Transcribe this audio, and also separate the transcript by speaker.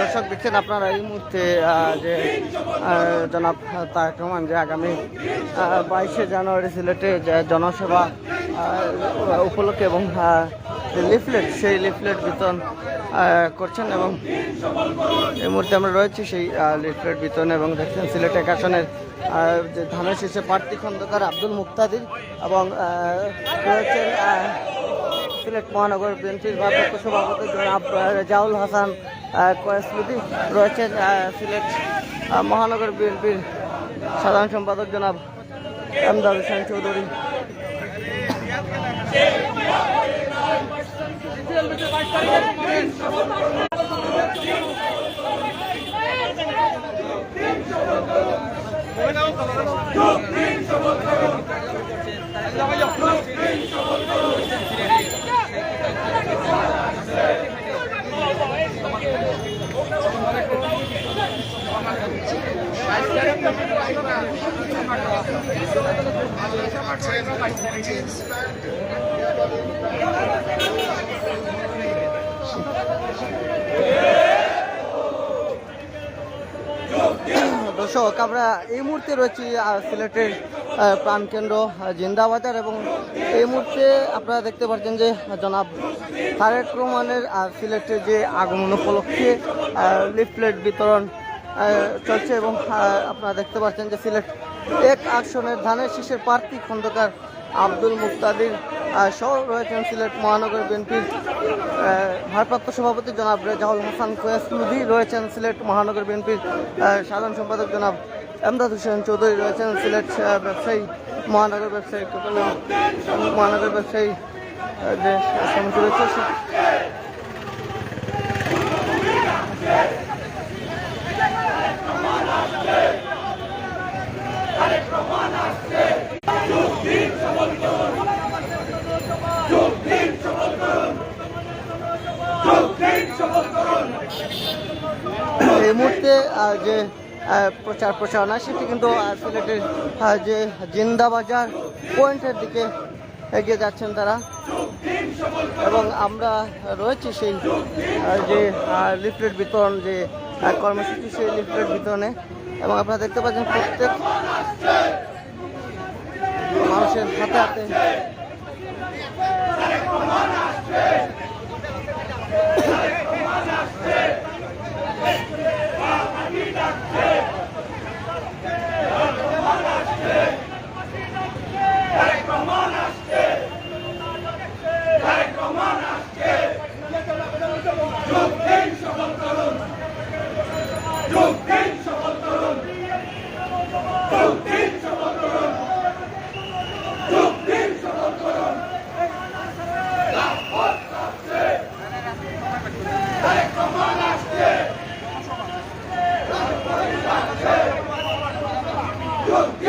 Speaker 1: দর্শক, দেখছেন আপনারা এই মুহূর্তে যে জনাব তারেক রহমান যে আগামী বাইশে জানুয়ারি সিলেটে যে উপলক্ষে এবং যে লিফলেট সেই লিফলেট বিতরণ করছেন এবং এই মুহূর্তে আমরা রয়েছি সেই লিফলেট বিতরণ এবং দেখছেন সিলেট এক আসনের যে ধানের শীর্ষে প্রার্থী খন্দকার আব্দুল মুক্তাদির এবং রয়েছেন সিলেট মহানগর বিএনপির ভারপ্রাপ্ত সভাপতি জনাব জাউল হাসান কয়েসলুদি রয়েছেন সিলেট মহানগর বিএনপির সাধারণ সম্পাদক জনাব আমদাদ হোসেন চৌধুরী। দর্শক আমরা এই মুহূর্তে রয়েছি সিলেটের প্রাণকেন্দ্র জিন্দাবাজার এবং এই মুহূর্তে আপনারা দেখতে পাচ্ছেন যে জনাব তারেক রহমানের আহ, সিলেটে যে আগমন উপলক্ষে লিফলেট বিতরণ চলছে এবং আপনারা দেখতে পাচ্ছেন যে সিলেট এক আসনের ধানের শীষের প্রার্থী খন্দকার আব্দুল মুক্তাদির সহ রয়েছেন সিলেট মহানগর বিএনপির ভারপ্রাপ্ত সভাপতি জনাব রেজাউল হাসান কোয়াসলুদি রয়েছেন সিলেট মহানগর বিএনপির সাধারণ সম্পাদক জনাব এমদাদ হোসেন চৌধুরী, রয়েছেন সিলেট ব্যবসায়ী, মহানগর ব্যবসায়ী মহানগর ব্যবসায়ী যে সমিতি রয়েছে এই মুহূর্তে যে প্রচার প্রচারণা, সেটি কিন্তু সিলেটের যে জিন্দাবাজার পয়েন্টের দিকে এগিয়ে যাচ্ছেন তারা। এবং আমরা রয়েছি সেই যে লিফলেট বিতরণ, যে কর্মসূচি, সেই লিফলেট বিতরণে। এবং আপনারা দেখতে পাচ্ছেন, প্রত্যেক মানুষের হাতে হাতে Good.